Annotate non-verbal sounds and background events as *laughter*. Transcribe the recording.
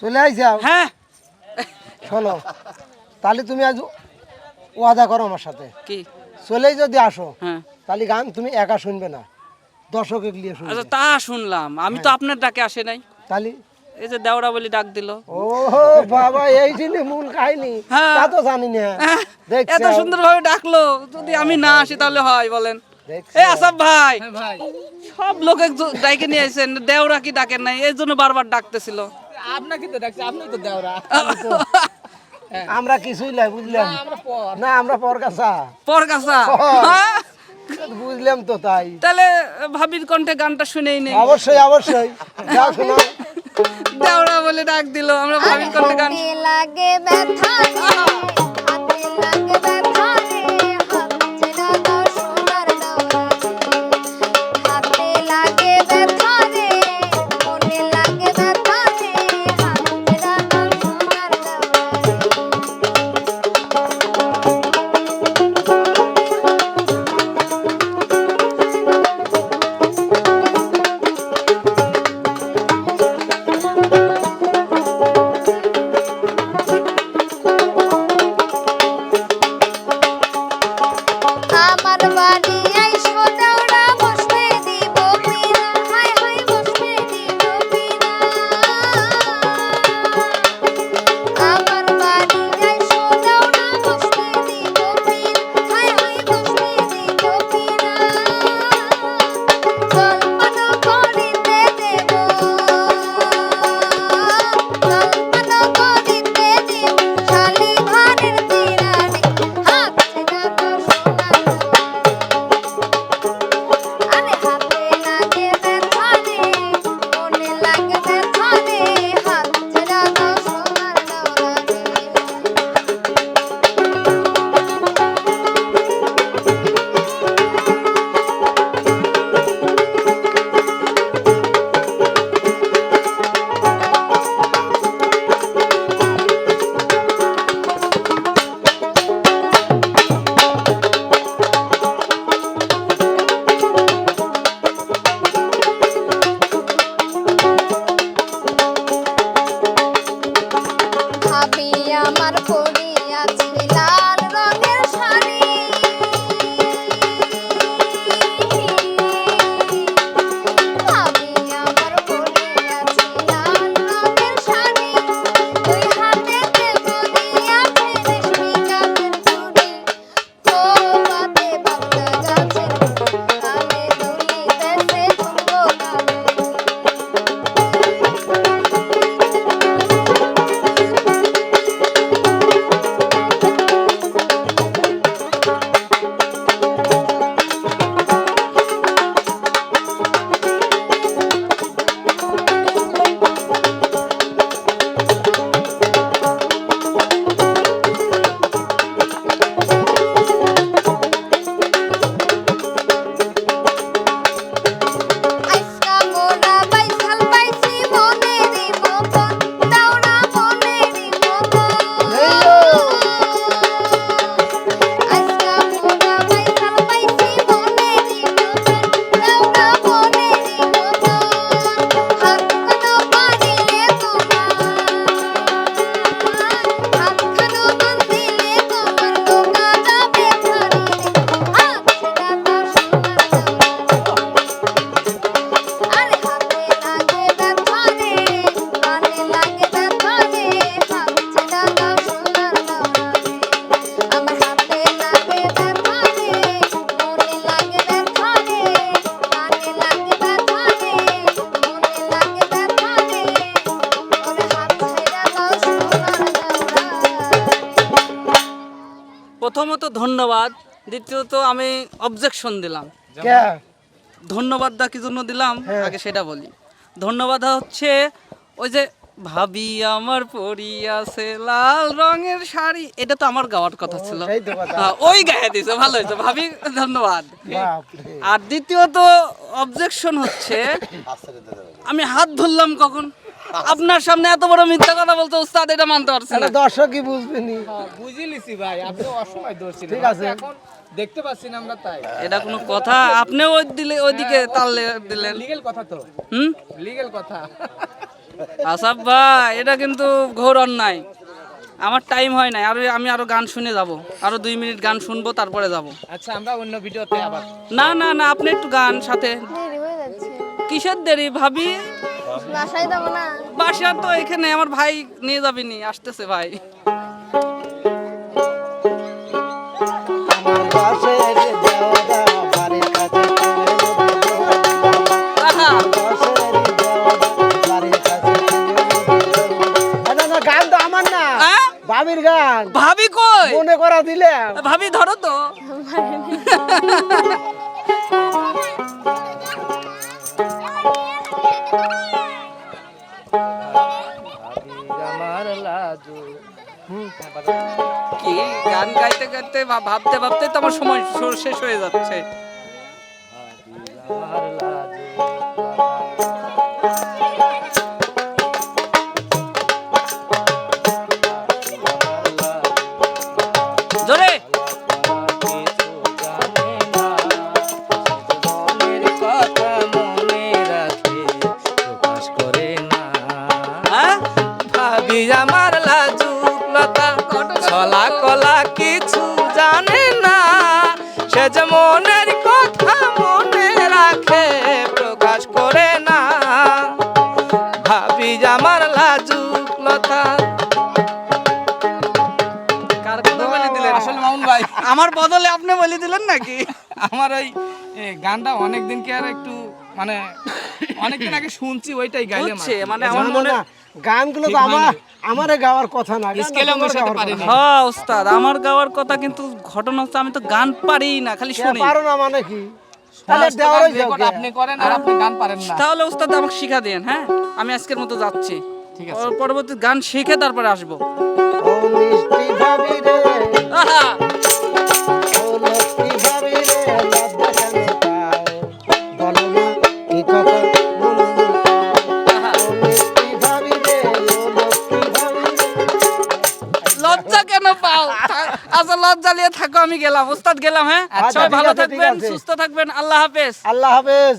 চলে আইসাও হ্যাঁ। শোনো তাহলে তুমি আজ ওয়াদা করো আমার সাথে। কি? চলেই যদি আসো হ্যাঁ। তাহলে গান তুমি একা শুনবে না। দর্শকে গিয়ে শুনবে। আচ্ছা তা শুনলাম। আমি তো আপনার ডাকে আসে নাই। তাহলে? এই যে দেওরা বলি ডাক দিল। ও বাবা এই জন্য মূল কাহিনী। হ্যাঁ। তা তো জানি না। হ্যাঁ, এত সুন্দর ভাবে ডাকলো। যদি আমি না আসি তাহলে হয় বলেন। দেখছি এ আসাব ভাই। ভাই। সব লোক ডাইকে নিয়ে আসেন। দেওরা কি ডাকেন নাই? এই জন্য বারবার ডাকতেছিল। আপনাকে তো ডাকছি আপনি তো দেওরা। *laughs* আমরা কিছুই নাই বুঝলাম আমরা পর। না আমরা পরকাছা পর। কাছা হ্যাঁ? বুঝলাম তো তাই। তাহলে ভাবির কণ্ঠে গানটা শুনেই নেই। অবশ্যই অবশ্যই। যা শোনো। দেওরা বলে ডাক দিল আমরা ভাবির কণ্ঠে গান লাগে ব্যথা প্রথমত ধন্যবাদ দ্বিতীয়ত আমি অবজেকশন দিলাম। কে? ধন্যবাদটা কি জন্য দিলাম? আগে সেটা বলি। ধন্যবাদ হচ্ছে ওই যে ভাবি আমার পরি আছে লাল রঙের শাড়ি। এটা তো আমার গাওয়ার কথা ছিল। হ্যাঁ, ওই গায়ে দিছে ভালো হয়েছে। ভাবি ধন্যবাদ। আর দ্বিতীয়ত অবজেকশন হচ্ছে আমি হাত ধরলাম কখন? আপনার সামনে এত বড় মিথ্যা কথা বলতে উস্তাদ এটা মানতে পারছে না। এটা দর্শকই বুঝবে নি বুঝে লিছি ভাই আপনি অসময় ধরছিলেন ঠিক আছে। এখন দেখতে পাচ্ছি না আমরা তাই। এটা কোনো কথা? আপনি ওই দিলে ওইদিকে তাল দিলেন। লিগেল কথা তো। হুম? লিগেল কথা। আসাফ ভাই এটা কিন্তু ঘোর অন্যায়। আমার টাইম হয় নাই। আর আমি আরও গান শুনে যাব। আরও দুই মিনিট গান শুনব তারপরে যাব। আচ্ছা আমরা অন্য ভিডিওতে আবার না না না আপনি একটু গান সাথে। হয়ে কিসের দেরি ভাবি? বাসায় যাব না? বাসা তো এখানে আমার ভাই নিয়ে যাবিনি আসতেছে ভাই। না, না, গান তো আমার না আহ? গান ভাবি কই মনে করা দিলে ভাবি ধরো তো লাজু কি গান গাইতে গাইতে ভাবতে ভাবতে তো আমার সময় শেষ হয়ে যাচ্ছে। যে মনের কথা মনে রাখে প্রকাশ করে না। ভাবি আমার লাজুক লতা। কার কথা বলে দিলেন? আসলে মামুন ভাই। আমার বদলে আপনি বলে দিলেন নাকি? আমার ওই গানটা অনেকদিন কি আর একটু মানে অনেকদিন আগে শুনছি ওইটাই গাইলাম বুঝছে মানে আমার মনে গানগুলো তো আমার আমারে গাওয়ার কথা না হ্যাঁ ওস্তাদ আমার গাওয়ার কথা কিন্তু ঘটনা হচ্ছে আমি তো গান পারি না খালি শুনি। পারো না মানে কি? তাহলে সমস্ত দেওয়ারই গান record যাও আপনি করেন আর আপনি গান পারেন না। তাহলে ওস্তাদ আমাকে শিখা দেন হ্যাঁ? আমি আজকের মতো যাচ্ছি। ঠিক আছে। পরবর্তী গান শিখে তারপরে আসব। ও মিষ্টি ভাবি রে। আমি গেলাম ওস্তাদ গেলাম হ্যাঁ? আচ্ছা, সবাই ভালো থাকবেন সুস্থ থাকবেন আল্লাহ হাফেজ। আল্লাহ হাফেজ।